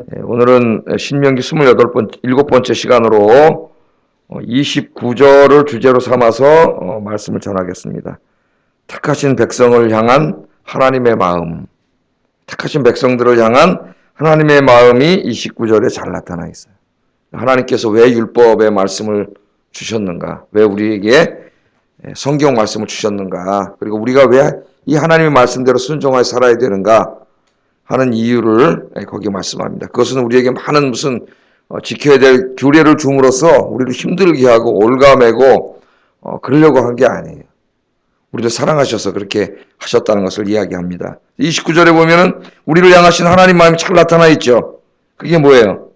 예, 오늘은 신명기 28번, 7번째 시간으로 29절을 주제로 삼아서 어, 말씀을 전하겠습니다. 택하신 백성을 향한 하나님의 마음, 택하신 백성들을 향한 하나님의 마음이 29절에 잘 나타나 있어요. 하나님께서 왜 율법의 말씀을 주셨는가? 왜 우리에게 성경 말씀을 주셨는가? 그리고 우리가 왜 이 하나님의 말씀대로 순종하여 살아야 되는가? 하는 이유를 거기 말씀합니다. 그것은 우리에게 많은 무슨 어, 지켜야 될 규례를 줌으로써 우리를 힘들게 하고 올가매고 어, 그러려고 한 게 아니에요. 우리를 사랑하셔서 그렇게 하셨다는 것을 이야기합니다. 29절에 보면은 우리를 향하신 하나님 마음이 잘 나타나 있죠. 그게 뭐예요?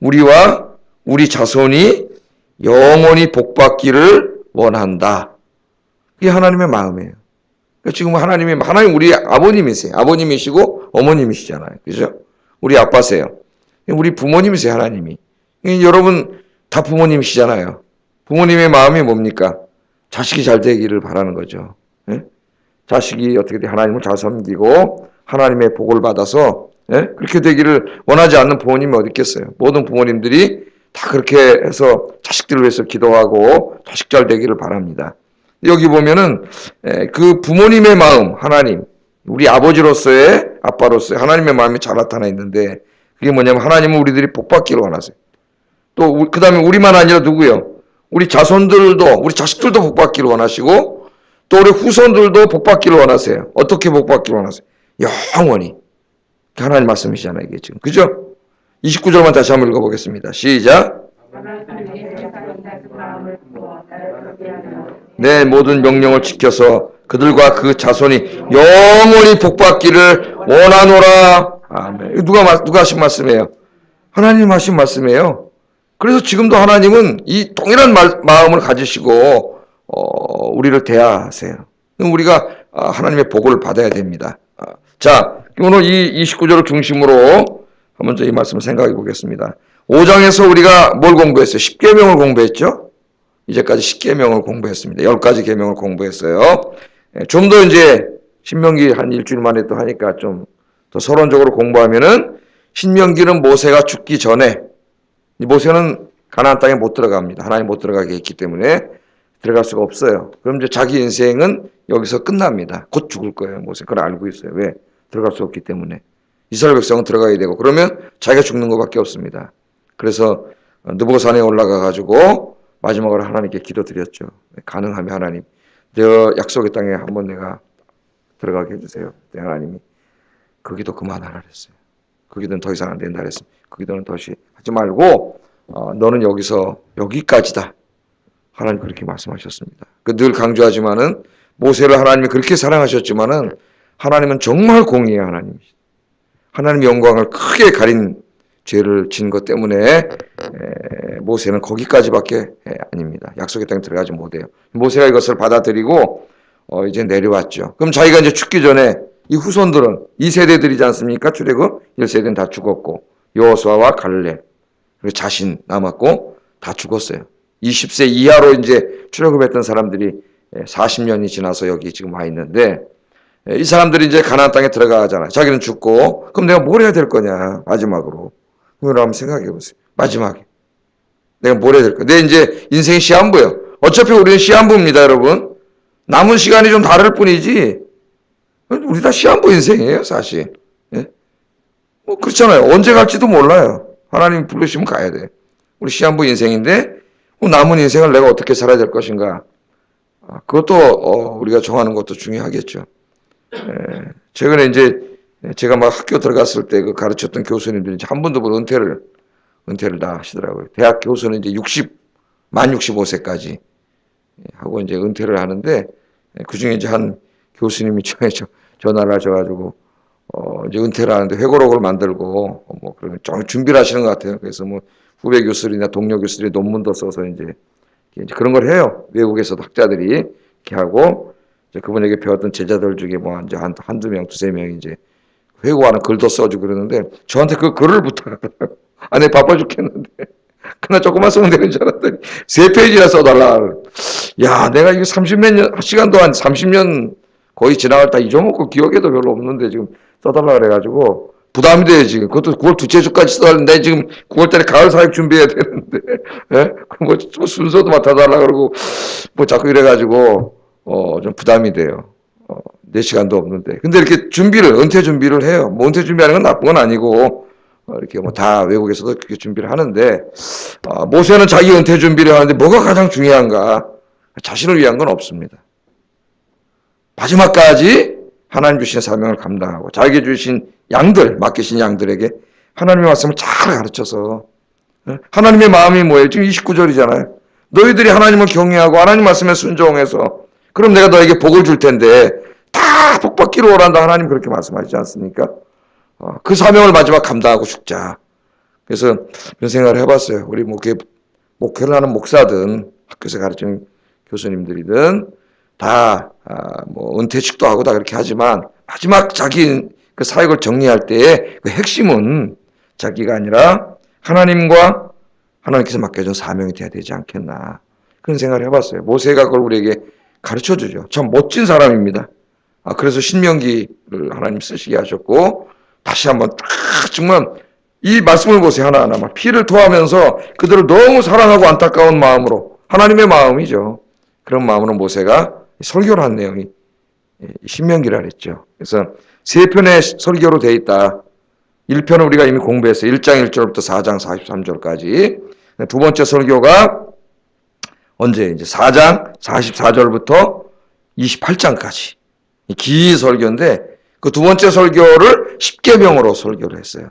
우리와 우리 자손이 영원히 복받기를 원한다. 그게 하나님의 마음이에요. 그러니까 지금 하나님이 하나님 우리 아버님이세요. 아버님이시고 어머님이시잖아요. 그죠? 우리 아빠세요. 우리 부모님이세요. 하나님이. 여러분 다 부모님이시잖아요. 부모님의 마음이 뭡니까? 자식이 잘 되기를 바라는 거죠. 예? 자식이 어떻게 돼 하나님을 잘 섬기고 하나님의 복을 받아서 예? 그렇게 되기를 원하지 않는 부모님이 어디 있겠어요? 모든 부모님들이 다 그렇게 해서 자식들을 위해서 기도하고 자식 잘 되기를 바랍니다. 여기 보면은 그 부모님의 마음, 하나님, 우리 아버지로서의 아빠로서의 하나님의 마음이 잘 나타나 있는데 그게 뭐냐면 하나님은 우리들이 복받기를 원하세요. 또 그 다음에 우리만 아니라 누구요? 우리 자손들도 우리 자식들도 복받기를 원하시고 또 우리 후손들도 복받기를 원하세요. 어떻게 복받기를 원하세요? 영원히. 하나님 말씀이시잖아요, 이게 지금. 그죠? 29절만 다시 한번 읽어보겠습니다. 시작. 내 모든 명령을 지켜서 그들과 그 자손이 영원히 복받기를 원하노라. 아멘. 누가 누가 하신 말씀이에요? 하나님 하신 말씀이에요. 그래서 지금도 하나님은 이 동일한 말, 마음을 가지시고 어, 우리를 대하세요. 우리가 아, 하나님의 복을 받아야 됩니다. 아, 자, 오늘 이 29절을 중심으로 한번 저이 말씀을 생각해 보겠습니다. 5장에서 우리가 뭘 공부했어요? 10계명을 공부했죠? 이제까지 10계명을 공부했습니다. 10가지 계명을 공부했어요. 예, 좀더 이제 신명기 한 일주일 만에 또 하니까 좀 더 서론적으로 공부하면은 신명기는 모세가 죽기 전에 모세는 가나안 땅에 못 들어갑니다. 하나님 못 들어가게 했기 때문에 들어갈 수가 없어요. 그럼 이제 자기 인생은 여기서 끝납니다. 곧 죽을 거예요. 모세 그걸 알고 있어요. 왜? 들어갈 수 없기 때문에. 이스라엘 백성은 들어가야 되고 그러면 자기가 죽는 것밖에 없습니다. 그래서 느보산에 올라가 가지고 마지막으로 하나님께 기도드렸죠. 가능하면 하나님, 저 약속의 땅에 한번 내가 들어가게 해주세요. 네, 하나님이 그 기도 그만하라 그랬어요. 그 기도는 더 이상 안 된다 그랬습니다. 그 기도는 더시 하지 말고 어, 너는 여기서 여기까지다. 하나님 그렇게 말씀하셨습니다. 그 늘 강조하지만은 모세를 하나님이 그렇게 사랑하셨지만은 하나님은 정말 공의의 하나님이시다. 하나님의 영광을 크게 가린 죄를 진 것 때문에 모세는 거기까지밖에 아닙니다. 약속의 땅에 들어가지 못해요. 모세가 이것을 받아들이고 어 이제 내려왔죠. 그럼 자기가 이제 죽기 전에 이 후손들은 이 세대들이지 않습니까? 출애굽 1세대는 다 죽었고 여호수아와 갈렙 그리고 자신 남았고 다 죽었어요. 20세 이하로 이제 출애굽했던 사람들이 40년이 지나서 여기 지금 와 있는데 이 사람들이 이제 가나안 땅에 들어가잖아요. 자기는 죽고 그럼 내가 뭘 해야 될 거냐 마지막으로 그걸 한번 생각해 보세요. 마지막에 내가 뭘 해야 될 거야? 내 이제 인생 시한부요. 어차피 우리는 시한부입니다, 여러분. 남은 시간이 좀 다를 뿐이지 우리 다 시한부 인생이에요, 사실. 예? 뭐 그렇잖아요. 언제 갈지도 몰라요. 하나님 부르시면 가야 돼. 우리 시한부 인생인데 그 남은 인생을 내가 어떻게 살아야 될 것인가. 아, 그것도 어, 우리가 정하는 것도 중요하겠죠. 예, 최근에 이제 제가 막 학교 들어갔을 때 그 가르쳤던 교수님들이 한 분도 못 은퇴를 은퇴를 다 하시더라고요. 대학 교수는 이제 60, 만 65세까지 하고 이제 은퇴를 하는데 그 중에 이제 한 교수님이 전화를 하셔가지고 어 이제 은퇴를 하는데 회고록을 만들고 뭐 그런 좀 준비를 하시는 것 같아요. 그래서 뭐 후배 교수들이나 동료 교수들이 논문도 써서 이제 이제 그런 걸 해요. 외국에서도 학자들이 이렇게 하고 이제 그분에게 배웠던 제자들 중에 뭐 이제 한 한두 명, 두세 명이 이제 회고하는 글도 써주고 그러는데 저한테 그 글을 부탁하더라고. 아, 내 바빠 죽겠는데. 그나 조금만 쓰면 되는 줄 알았더니 세 페이지나 써달라. 야, 내가 이거 30몇 년, 시간 동안 30년 거의 지나갔다 잊어먹고 기억에도 별로 없는데 지금 써달라 그래가지고 부담이 돼요, 지금. 그것도 9월 두째 주까지 써야 하는데, 지금 9월달에 가을 사역 준비해야 되는데, 예? 그 뭐, 뭐 순서도 맡아달라 그러고, 뭐 자꾸 이래가지고, 어, 좀 부담이 돼요. 어, 내 시간도 없는데. 근데 이렇게 준비를, 은퇴 준비를 해요. 뭐 은퇴 준비하는 건 나쁜 건 아니고, 어, 이렇게 뭐 다 외국에서도 그렇게 준비를 하는데, 어, 모세는 자기 은퇴 준비를 하는데 뭐가 가장 중요한가? 자신을 위한 건 없습니다. 마지막까지 하나님 주신 사명을 감당하고 자기 주신 양들, 맡기신 양들에게 하나님의 말씀을 잘 가르쳐서 어? 하나님의 마음이 뭐예요? 지금 29절이잖아요. 너희들이 하나님을 경외하고 하나님 말씀에 순종해서 그럼 내가 너에게 복을 줄 텐데 다 복받기로 오란다 하나님 그렇게 말씀하시지 않습니까? 어, 그 사명을 마지막 감당하고 죽자. 그래서 그런 생각을 해봤어요. 우리 목회, 목회를 하는 목사든 학교에서 가르치는 교수님들이든 다, 아, 뭐, 은퇴식도 하고 다 그렇게 하지만, 마지막 자기 그 사역을 정리할 때의 그 핵심은 자기가 아니라 하나님과 하나님께서 맡겨준 사명이 돼야 되지 않겠나. 그런 생각을 해봤어요. 모세가 그걸 우리에게 가르쳐 주죠. 참 멋진 사람입니다. 아, 그래서 신명기를 하나님 쓰시게 하셨고, 다시 한번 딱 정말 이 말씀을 보세요. 하나하나. 막 피를 토하면서 그들을 너무 사랑하고 안타까운 마음으로, 하나님의 마음이죠. 그런 마음으로 모세가 설교를 한 내용이 신명기라 그랬죠. 그래서 세 편의 설교로 돼 있다. 1편은 우리가 이미 공부했어요. 1장 1절부터 4장 43절까지. 두 번째 설교가 언제 이제 4장 44절부터 28장까지. 긴 설교인데 그 두 번째 설교를 10계명으로 설교를 했어요.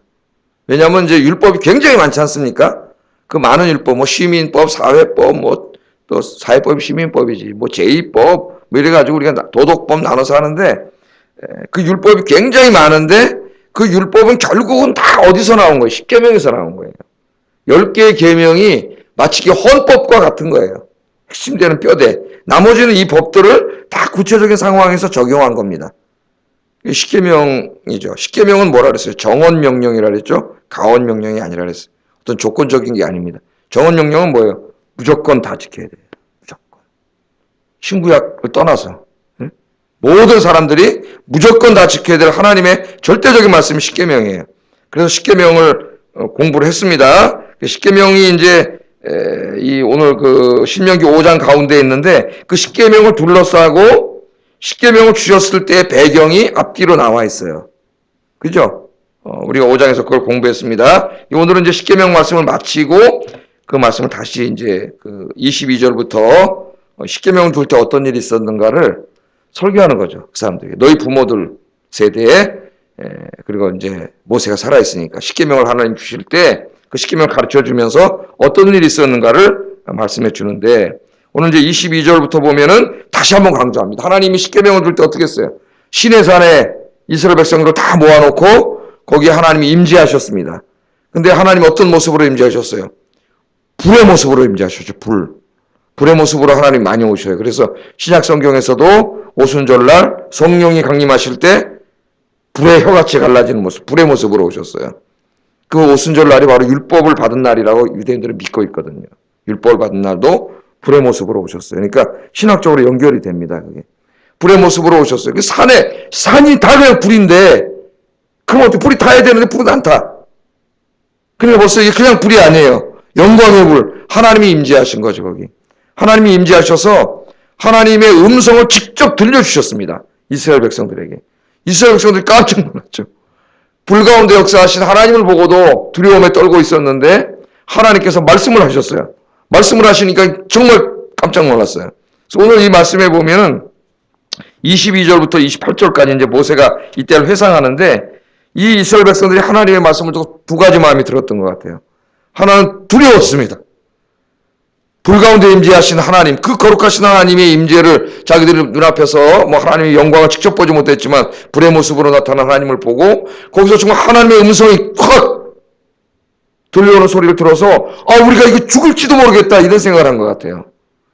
왜냐하면 이제 율법이 굉장히 많지 않습니까? 그 많은 율법, 뭐 시민법, 사회법, 뭐 또 사회법, 시민법이지, 뭐 제2법, 뭐 이래가지고 우리가 도덕법 나눠서 하는데 그 율법이 굉장히 많은데 그 율법은 결국은 다 어디서 나온 거예요? 10계명에서 나온 거예요. 10개의 계명이 마치 헌법과 같은 거예요. 핵심되는 뼈대. 나머지는 이 법들을 다 구체적인 상황에서 적용한 겁니다. 10계명이죠. 10계명은 뭐라 그랬어요? 정원 명령이라 그랬죠? 가원 명령이 아니라 그랬어요. 어떤 조건적인 게 아닙니다. 정원 명령은 뭐예요? 무조건 다 지켜야 돼요. 무조건. 신구약을 떠나서. 모든 사람들이 무조건 다 지켜야 될 하나님의 절대적인 말씀이 십계명이에요. 그래서 십계명을 어, 공부를 했습니다. 그 십계명이 이제 이 오늘 그 신명기 5장 가운데 있는데 그 십계명을 둘러싸고 십계명을 주셨을 때 배경이 앞뒤로 나와 있어요. 그죠? 어, 우리가 5장에서 그걸 공부했습니다. 오늘은 이제 십계명 말씀을 마치고 그 말씀을 다시 이제 그 22절부터 십계명을 둘 때 어떤 일이 있었는가를 설교하는 거죠. 그 사람들에게. 너희 부모들 세대에 그리고 이제 모세가 살아 있으니까 십계명을 하나님 주실 때 그 십계명을 가르쳐 주면서 어떤 일이 있었는가를 말씀해 주는데 오늘 이제 22절부터 보면은 다시 한번 강조합니다. 하나님이 십계명을 줄 때 어떻게 했어요? 신의 산에 이스라엘 백성들을 다 모아놓고 거기에 하나님이 임재하셨습니다. 근데 하나님 어떤 모습으로 임재하셨어요? 불의 모습으로 임재하셨죠. 불. 불의 모습으로 하나님 많이 오셔요. 그래서 신약 성경에서도 오순절날 성령이 강림하실 때 불의 혀같이 갈라지는 모습, 불의 모습으로 오셨어요. 그 오순절 날이 바로 율법을 받은 날이라고 유대인들은 믿고 있거든요. 율법을 받은 날도 불의 모습으로 오셨어요. 그러니까 신학적으로 연결이 됩니다. 그게. 불의 모습으로 오셨어요. 그 산에 산이 다 그냥 불인데 그럼 어떻게 불이 타야 되는데 불은 안 타. 그러니까 벌써 이게 그냥 불이 아니에요. 영광의 불. 하나님이 임재하신 거죠, 거기. 하나님이 임재하셔서 하나님의 음성을 직접 들려주셨습니다. 이스라엘 백성들에게. 이스라엘 백성들이 깜짝 놀랐죠. 불 가운데 역사하신 하나님을 보고도 두려움에 떨고 있었는데 하나님께서 말씀을 하셨어요. 말씀을 하시니까 정말 깜짝 놀랐어요. 오늘 이 말씀에 보면은 22절부터 28절까지 이제 모세가 이때를 회상하는데 이 이스라엘 백성들이 하나님의 말씀을 듣고 두 가지 마음이 들었던 것 같아요. 하나는 두려웠습니다. 불 가운데 임재하신 하나님, 그 거룩하신 하나님의 임재를 자기들 눈앞에서 뭐 하나님의 영광을 직접 보지 못했지만 불의 모습으로 나타난 하나님을 보고 거기서 정말 하나님의 음성이 확 들려오는 소리를 들어서 아 우리가 이거 죽을지도 모르겠다 이런 생각을 한 것 같아요.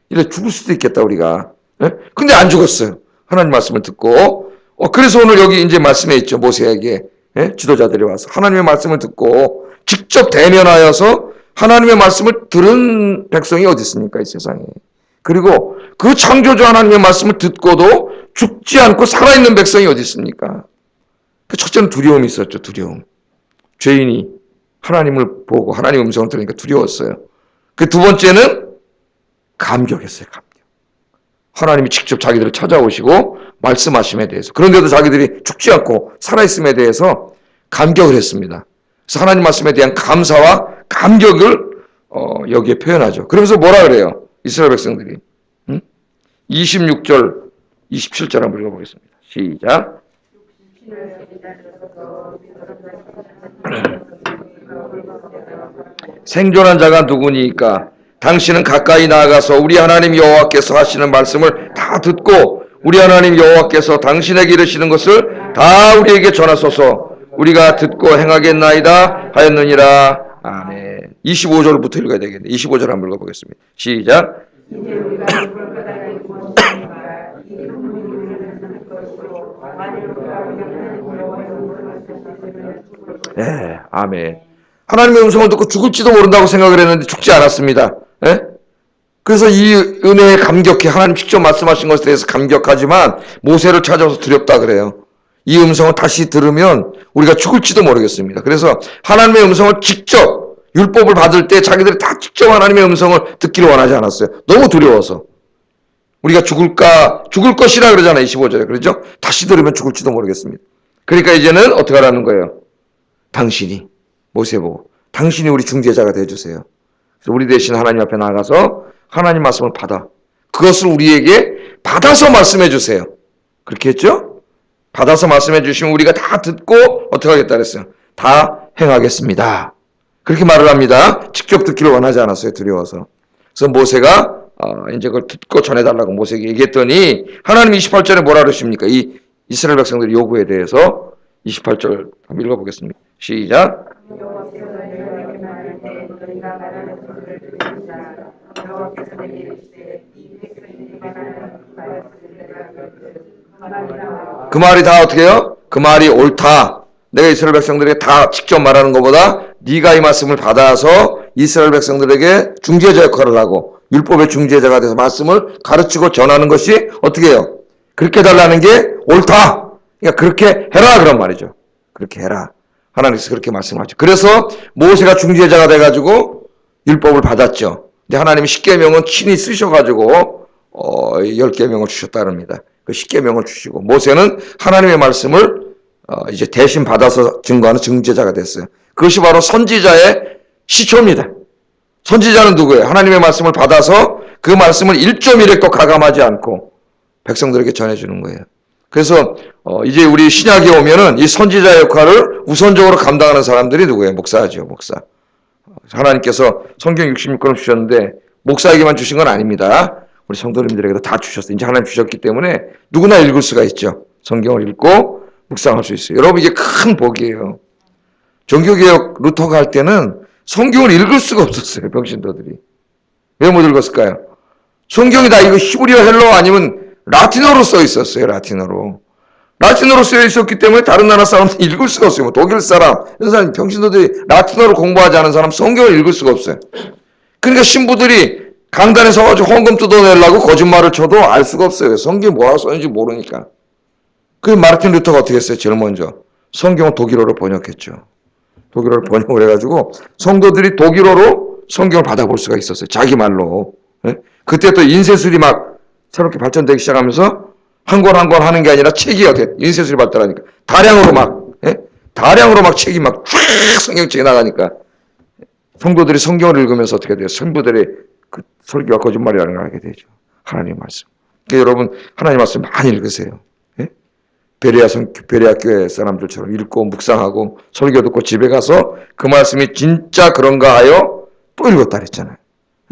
이래 죽을 수도 있겠다 우리가. 예? 근데 안 죽었어요. 하나님 말씀을 듣고 어 그래서 오늘 여기 이제 말씀에 있죠 모세에게 예? 지도자들이 와서 하나님의 말씀을 듣고 직접 대면하여서 하나님의 말씀을 들은 백성이 어디 있습니까, 이 세상에. 그리고 그 창조주 하나님의 말씀을 듣고도 죽지 않고 살아있는 백성이 어디 있습니까? 그 첫째는 두려움이 있었죠, 두려움. 죄인이 하나님을 보고 하나님 음성을 들으니까 두려웠어요. 그 두 번째는 감격했어요. 감격. 하나님이 직접 자기들을 찾아오시고 말씀하심에 대해서 그런데도 자기들이 죽지 않고 살아있음에 대해서 감격을 했습니다. 그래서 하나님 말씀에 대한 감사와 감격을 어, 여기에 표현하죠. 그러면서 뭐라 그래요? 이스라엘 백성들이. 응? 26절, 27절 한번 읽어보겠습니다. 시작. 생존한 자가 누구니까? 당신은 가까이 나아가서 우리 하나님 여호와께서 하시는 말씀을 다 듣고 우리 하나님 여호와께서 당신에게 이르시는 것을 다 우리에게 전하소서. 우리가 듣고 행하겠나이다 하였느니라. 아멘. 25절부터 읽어야 되겠네. 25절 한번 읽어보겠습니다. 시작. 네, 아멘. 하나님의 음성을 듣고 죽을지도 모른다고 생각을 했는데 죽지 않았습니다. 예? 그래서 이 은혜에 감격해 하나님 직접 말씀하신 것에 대해서 감격하지만 모세를 찾아서 두렵다 그래요. 이 음성을 다시 들으면 우리가 죽을지도 모르겠습니다. 그래서 하나님의 음성을 직접 율법을 받을 때 자기들이 다 직접 하나님의 음성을 듣기를 원하지 않았어요. 너무 두려워서. 우리가 죽을까, 죽을 것이라 그러잖아요. 25절에. 그렇죠? 다시 들으면 죽을지도 모르겠습니다. 그러니까 이제는 어떻게 하라는 거예요? 당신이 모세 보고 당신이 우리 중재자가 되어주세요. 우리 대신 하나님 앞에 나가서 하나님 말씀을 받아 그것을 우리에게 받아서 말씀해 주세요. 그렇게 했죠? 받아서 말씀해 주시면 우리가 다 듣고 어떻게 하겠다 그랬어요? 다 행하겠습니다. 그렇게 말을 합니다. 직접 듣기를 원하지 않았어요. 두려워서. 그래서 모세가 어, 이제 그걸 듣고 전해달라고 모세에게 얘기했더니 하나님 28절에 뭐라 그러십니까? 이 이스라엘 백성들의 요구에 대해서 28절 한번 읽어보겠습니다. 시작. 그 말이 다 어떻게 해요? 그 말이 옳다. 내가 이스라엘 백성들에게 다 직접 말하는 것보다 네가 이 말씀을 받아서 이스라엘 백성들에게 중재자 역할을 하고 율법의 중재자가 돼서 말씀을 가르치고 전하는 것이 어떻게 해요? 그렇게 달라는 게 옳다. 그러니까 그렇게 해라 그런 말이죠. 그렇게 해라. 하나님께서 그렇게 말씀하죠. 그래서 모세가 중재자가 돼가지고 율법을 받았죠. 근데 하나님이 십계명은 친히 쓰셔가지고 어, 열 계명을 주셨다릅니다. 그 십계명을 주시고 모세는 하나님의 말씀을 어, 이제 대신 받아서 증거하는 증제자가 됐어요. 그것이 바로 선지자의 시초입니다. 선지자는 누구예요? 하나님의 말씀을 받아서 그 말씀을 1.1획도 가감하지 않고 백성들에게 전해주는 거예요. 그래서 어, 이제 우리 신약에 오면은 이 선지자 역할을 우선적으로 감당하는 사람들이 누구예요? 목사죠, 목사. 하나님께서 성경 66권을 주셨는데 목사에게만 주신 건 아닙니다. 우리 성도님들에게도 다 주셨어요. 이제 하나님 주셨기 때문에 누구나 읽을 수가 있죠. 성경을 읽고 묵상할 수 있어요. 여러분 이게 큰 복이에요. 종교개혁 루터가 할 때는 성경을 읽을 수가 없었어요. 병신도들이. 왜 못 읽었을까요? 성경이 다 이거 히브리어 헬러 아니면 라틴어로 써 있었어요. 라틴어로. 라틴어로 쓰여 있었기 때문에 다른 나라 사람들 읽을 수가 없어요. 뭐 독일 사람, 이런 사람, 병신도들이 라틴어로 공부하지 않은 사람 성경을 읽을 수가 없어요. 그러니까 신부들이 강단에 서가지고 헌금 뜯어내려고 거짓말을 쳐도 알 수가 없어요. 성경이 뭐라고 써있는지 모르니까. 그 마르틴 루터가 어떻게 했어요? 제일 먼저. 성경을 독일어로 번역했죠. 독일어로 번역을 해가지고 성도들이 독일어로 성경을 받아볼 수가 있었어요. 자기 말로. 예? 그때 또 인쇄술이 막 새롭게 발전되기 시작하면서 한 권 한 권 하는 게 아니라 책이 어떻게 인쇄술이 발달하니까 다량으로 막 예? 다량으로 막 책이 막 쫙 성경책이 나가니까 성도들이 성경을 읽으면서 어떻게 돼요? 성부들의 그 설교가 거짓말이라는 걸 알게 되죠. 하나님 말씀. 그러니까 여러분 하나님 말씀 많이 읽으세요. 예? 베레아 성 베레아 교회 사람들처럼 읽고 묵상하고 설교 듣고 집에 가서 그 말씀이 진짜 그런가 하여 또 읽었다 그랬잖아요.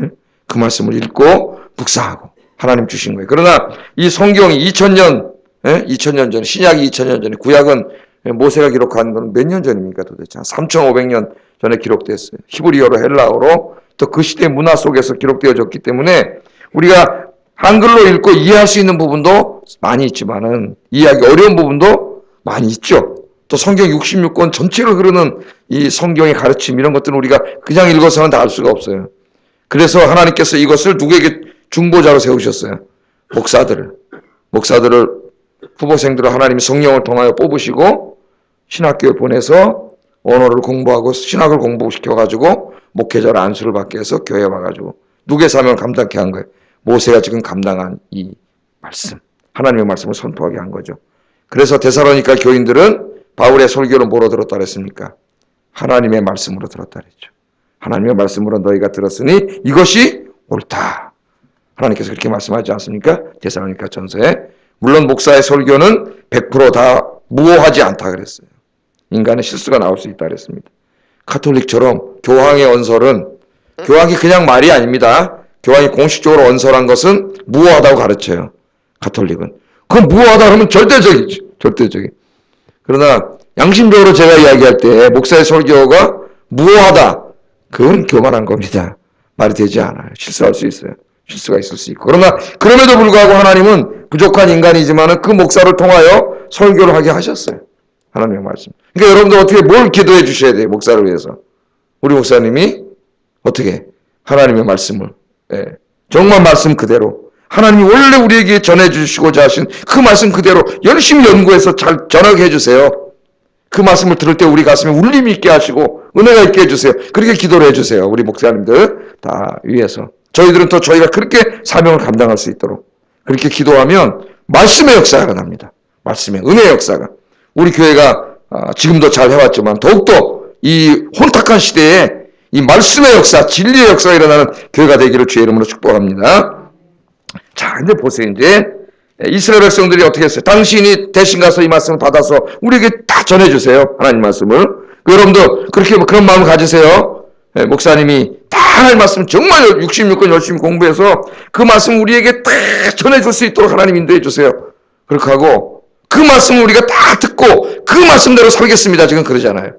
예? 그 말씀을 읽고 묵상하고 하나님 주신 거예요. 그러나 이 성경이 2000년, 예? 2000년 전, 신약이 2000년 전에, 구약은 모세가 기록한 건 몇 년 전입니까 도대체? 한 3500년 전에 기록됐어요. 히브리어로 헬라어로 또 그 시대 문화 속에서 기록되어졌기 때문에 우리가 한글로 읽고 이해할 수 있는 부분도 많이 있지만은 이해하기 어려운 부분도 많이 있죠. 또 성경 66권 전체로 흐르는 이 성경의 가르침 이런 것들은 우리가 그냥 읽어서는 다 알 수가 없어요. 그래서 하나님께서 이것을 누구에게 중보자로 세우셨어요. 목사들을. 목사들을 후보생들을 하나님이 성령을 통하여 뽑으시고 신학교에 보내서 언어를 공부하고 신학을 공부시켜가지고 목회자를 안수를 받게 해서 교회 와가지고 누구의 사명을 감당케 한 거예요. 모세가 지금 감당한 이 말씀, 하나님의 말씀을 선포하게 한 거죠. 그래서 데살로니가 교인들은 바울의 설교를 뭐로 들었다 그랬습니까? 하나님의 말씀으로 들었다 그랬죠. 하나님의 말씀으로 너희가 들었으니 이것이 옳다. 하나님께서 그렇게 말씀하지 않습니까? 데살로니가 전서에 물론 목사의 설교는 100%다 무호하지 않다 그랬어요. 인간의 실수가 나올 수 있다 그랬습니다. 카톨릭처럼 교황의 언설은 교황이 그냥 말이 아닙니다. 교황이 공식적으로 언설한 것은 무호하다고 가르쳐요. 카톨릭은. 그건 무호하다 그러면 절대적이죠. 절대적인. 그러나 양심적으로 제가 이야기할 때 목사의 설교가 무호하다. 그건 교만한 겁니다. 말이 되지 않아요. 실수할 수 있어요. 실수가 있을 수 있고. 그러나 그럼에도 불구하고 하나님은 부족한 인간이지만 그 목사를 통하여 설교를 하게 하셨어요. 하나님의 말씀. 그러니까 여러분들 어떻게 뭘 기도해 주셔야 돼요. 목사를 위해서. 우리 목사님이 어떻게 하나님의 말씀을 예, 정말 말씀 그대로 하나님이 원래 우리에게 전해주시고자 하신 그 말씀 그대로 열심히 연구해서 잘 전하게 해주세요. 그 말씀을 들을 때 우리 가슴에 울림이 있게 하시고 은혜가 있게 해주세요. 그렇게 기도를 해주세요. 우리 목사님들 다 위해서. 저희들은 또 저희가 그렇게 사명을 감당할 수 있도록 그렇게 기도하면 말씀의 역사가 납니다. 말씀의 은혜의 역사가. 우리 교회가 아, 지금도 잘 해왔지만 더욱더 이 혼탁한 시대에 이 말씀의 역사, 진리의 역사가 일어나는 교회가 되기를 주의 이름으로 축복합니다. 자, 이제 보세요. 이제 이스라엘 백성들이 어떻게 했어요? 당신이 대신 가서 이 말씀을 받아서 우리에게 다 전해주세요. 하나님 말씀을. 그 여러분도 그렇게 그런 마음을 가지세요. 예, 목사님이 다 하나님 말씀 정말 66권 열심히 공부해서 그 말씀 우리에게 다 전해줄 수 있도록 하나님 인도해 주세요. 그렇게 하고 그 말씀을 우리가 다 듣고 그 말씀대로 살겠습니다. 지금 그러잖아요.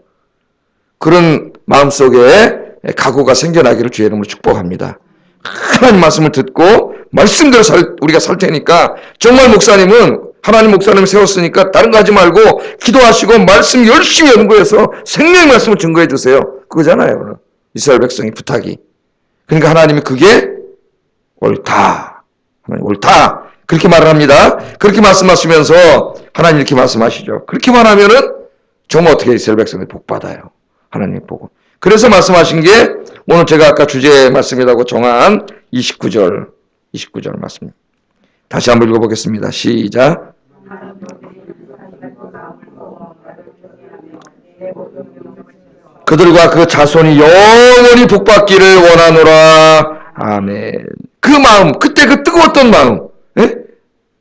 그런 마음속에 각오가 생겨나기를 주의 이름으로 축복합니다. 하나님 말씀을 듣고 말씀대로 살, 우리가 살 테니까 정말 목사님은 하나님 목사님을 세웠으니까 다른 거 하지 말고 기도하시고 말씀 열심히 연구해서 생명의 말씀을 증거해 주세요. 그거잖아요. 이스라엘 백성의 부탁이. 그러니까 하나님이 그게 옳다. 하나님 옳다. 그렇게 말을 합니다. 그렇게 말씀하시면서 하나님 이렇게 말씀하시죠. 그렇게 말 하면은 정말 어떻게 이스라엘 백성이 복 받아요. 하나님 보고. 그래서 말씀하신 게 오늘 제가 아까 주제 말씀이라고 정한 29절, 29절 말씀. 다시 한번 읽어보겠습니다. 시작. 그들과 그 자손이 영원히 복받기를 원하노라. 아멘. 그 마음, 그때 그 뜨거웠던 마음, 예?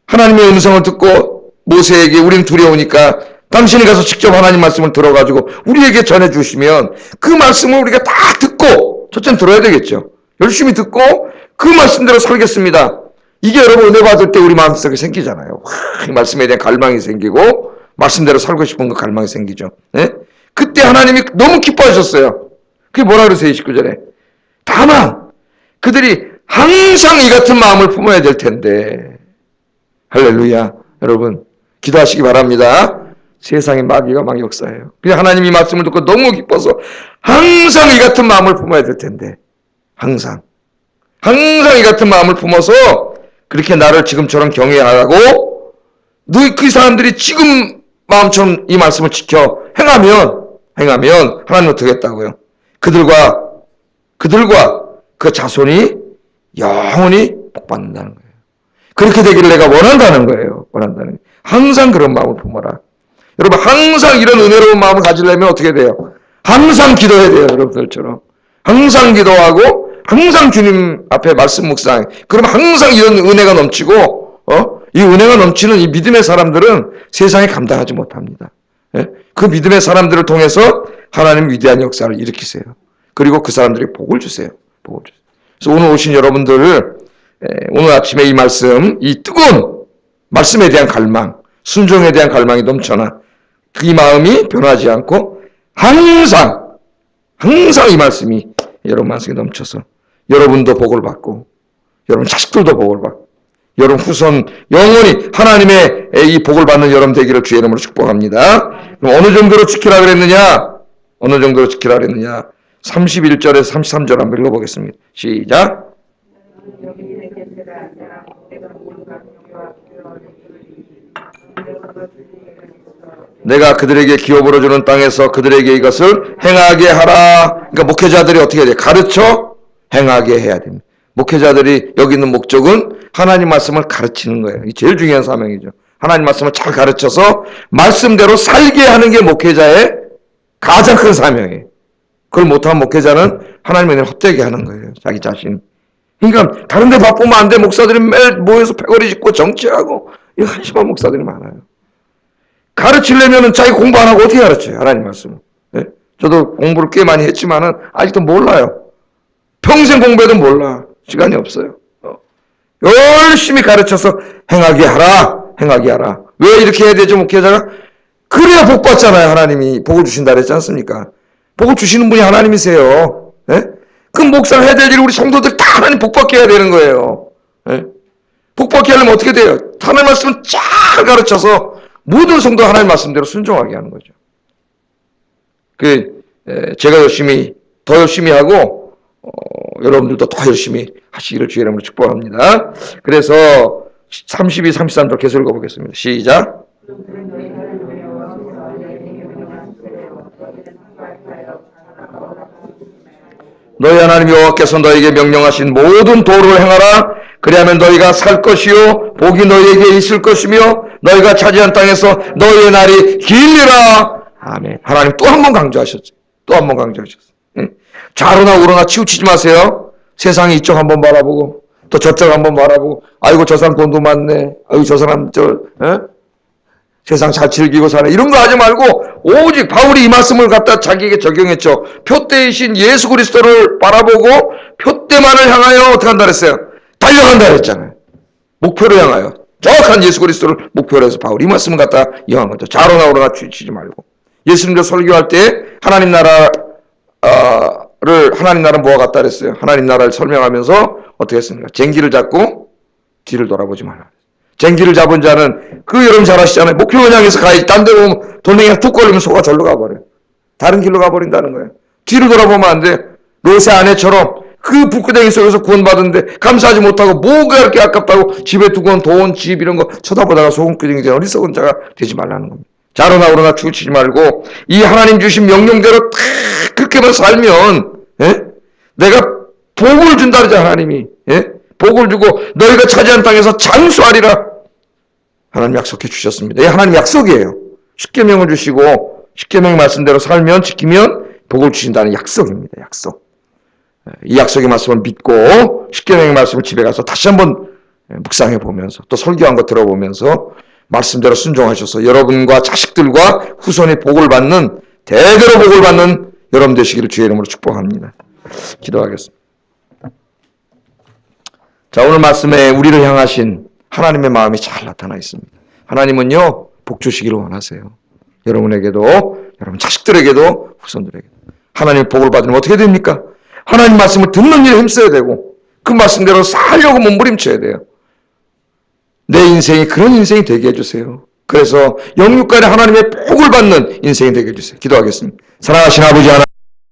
하나님의 음성을 듣고 모세에게 우린 두려우니까 당신이 가서 직접 하나님 말씀을 들어가지고 우리에게 전해주시면 그 말씀을 우리가 다 듣고 첫째는 들어야 되겠죠. 열심히 듣고 그 말씀대로 살겠습니다. 이게 여러분 은혜 받을 때 우리 마음속에 생기잖아요. 와, 이 말씀에 대한 갈망이 생기고 말씀대로 살고 싶은 그 갈망이 생기죠. 네? 그때 하나님이 너무 기뻐하셨어요. 그게 뭐라 그러세요? 29절에. 다만 그들이 항상 이 같은 마음을 품어야 될 텐데 할렐루야. 여러분 기도하시기 바랍니다. 세상에 마귀가 막 역사해요. 그냥 하나님이 말씀을 듣고 너무 기뻐서 항상 이 같은 마음을 품어야 될 텐데 항상 항상 이 같은 마음을 품어서 그렇게 나를 지금처럼 경외하고 그 사람들이 지금 마음처럼 이 말씀을 지켜 행하면 행하면 하나님 어떻게 했다고요? 그들과 그들과 그 자손이 영원히 복받는다는 거예요. 그렇게 되기를 내가 원한다는 거예요. 원한다는 거예요. 항상 그런 마음을 품어라. 여러분 항상 이런 은혜로운 마음을 가지려면 어떻게 돼요? 항상 기도해야 돼요. 여러분들처럼. 항상 기도하고 항상 주님 앞에 말씀 묵상. 그럼 항상 이런 은혜가 넘치고 어? 이 은혜가 넘치는 이 믿음의 사람들은 세상에 감당하지 못합니다. 예? 그 믿음의 사람들을 통해서 하나님 위대한 역사를 일으키세요. 그리고 그 사람들이 복을 주세요. 복을 주세요. 그래서 오늘 오신 여러분들을 오늘 아침에 이 말씀, 이 뜨거운 말씀에 대한 갈망, 순종에 대한 갈망이 넘쳐나 이 마음이 변하지 않고 항상 항상 이 말씀이 여러분 마음속에 넘쳐서 여러분도 복을 받고 여러분 자식들도 복을 받고 여러분 후손 영원히 하나님의 이 복을 받는 여러분 되기를 주의 이름으로 축복합니다. 그럼 어느 정도로 지키라 그랬느냐? 어느 정도로 지키라 그랬느냐? 31절에서 33절 한번 읽어보겠습니다. 시작. 내가 그들에게 기업으로 주는 땅에서 그들에게 이것을 행하게 하라. 그러니까 목회자들이 어떻게 해야 돼? 가르쳐 행하게 해야 됩니다. 목회자들이 여기 있는 목적은 하나님 말씀을 가르치는 거예요. 이 제일 중요한 사명이죠. 하나님 말씀을 잘 가르쳐서 말씀대로 살게 하는 게 목회자의 가장 큰 사명이에요. 그걸 못하는 목회자는 은혜를 헛되게 하는 거예요. 자기 자신. 그러니까 다른 데 바쁘면 안 돼. 목사들이 매일 모여서 패거리 짓고 정치하고 이 한심한 목사들이 많아요. 가르치려면은 자기 공부 안 하고 어떻게 가르쳐요? 하나님 말씀을. 예? 저도 공부를 꽤 많이 했지만 은 아직도 몰라요. 평생 공부해도 몰라. 시간이 없어요. 어. 열심히 가르쳐서 행하게 하라. 행하게 하라. 왜 이렇게 해야 되죠, 목회자가? 그래야 복 받잖아요, 하나님이. 복을 주신다 그랬지 않습니까? 복을 주시는 분이 하나님이세요. 예? 그 목사가 해야 될 일을 우리 성도들 다 하나님 복 받게 해야 되는 거예요. 예? 복 받게 하려면 어떻게 돼요? 하나님 말씀을 잘 가르쳐서 모든 성도 하나님 말씀대로 순종하게 하는 거죠. 그 에, 제가 열심히 더 열심히 하고 어, 여러분들도 더 열심히 하시기를 주의 이름으로 축복합니다. 그래서 32, 33절 계속 읽어보겠습니다. 시작. 너희 하나님 여호와께서 너희에게 명령하신 모든 도를 행하라. 그리하면 너희가 살 것이요 복이 너희에게 있을 것이며 너희가 차지한 땅에서 너희의 날이 길리라. 아멘. 하나님 또 한 번 강조하셨죠. 또 한 번 강조하셨어요. 응? 좌로나 우로나 치우치지 마세요. 세상이 이쪽 한번 바라보고 또 저쪽 한번 바라보고 아이고 저 사람 돈도 많네. 아이고 저 사람 저 에? 세상 잘 즐기고 사네. 이런 거 하지 말고 오직 바울이 이 말씀을 갖다 자기에게 적용했죠. 표대이신 예수 그리스도를 바라보고 표대만을 향하여 어떻게 한다 그랬어요? 달려간다 그랬잖아요. 목표를 향하여. 정확한 예수 그리스도를 목표로 해서 바울이 이 말씀을 갖다 이용한 거죠. 좌로나 우로나 치지 말고. 예수님도 설교할 때 하나님 나라를 하나님 나라 뭐가 같다 그랬어요. 하나님 나라를 설명하면서 어떻게 했습니까? 쟁기를 잡고 뒤를 돌아보지 말라. 쟁기를 잡은 자는 그 여러분 잘 아시잖아요. 목표를 향해서 가야지. 딴 데 보면 돌멩이가 툭 걸리면 소가 절로 가버려요. 다른 길로 가버린다는 거예요. 뒤로 돌아보면 안 돼. 로세 아내처럼 그 북구덩이 속에서 구원받은데 감사하지 못하고 뭐가 이렇게 아깝다고 집에 두고 온 돈, 집 이런 거 쳐다보다가 소금구덩이 된 어리석은 자가 되지 말라는 겁니다. 자로나 우로나 치우치지 말고 이 하나님 주신 명령대로 딱 그렇게만 살면 예? 내가 복을 준다 그러죠 하나님이 예? 복을 주고 너희가 차지한 땅에서 장수하리라 하나님 약속해 주셨습니다. 이 하나님 약속이에요. 십계명을 주시고 십계명 말씀대로 살면 지키면 복을 주신다는 약속입니다. 약속. 이 약속의 말씀을 믿고 십계명의 말씀을 집에 가서 다시 한번 묵상해 보면서 또 설교한 거 들어보면서 말씀대로 순종하셔서 여러분과 자식들과 후손이 복을 받는 대대로 복을 받는 여러분 되시기를 주의 이름으로 축복합니다. 기도하겠습니다. 자, 오늘 말씀에 우리를 향하신 하나님의 마음이 잘 나타나 있습니다. 하나님은요, 복 주시기를 원하세요. 여러분에게도, 여러분 자식들에게도, 후손들에게도. 하나님의 복을 받으면 어떻게 됩니까? 하나님 말씀을 듣는 일에 힘써야 되고, 그 말씀대로 살려고 몸부림쳐야 돼요. 내 인생이 그런 인생이 되게 해주세요. 그래서 영육간에 하나님의 복을 받는 인생이 되게 해주세요. 기도하겠습니다. 사랑하신 아버지 하나님.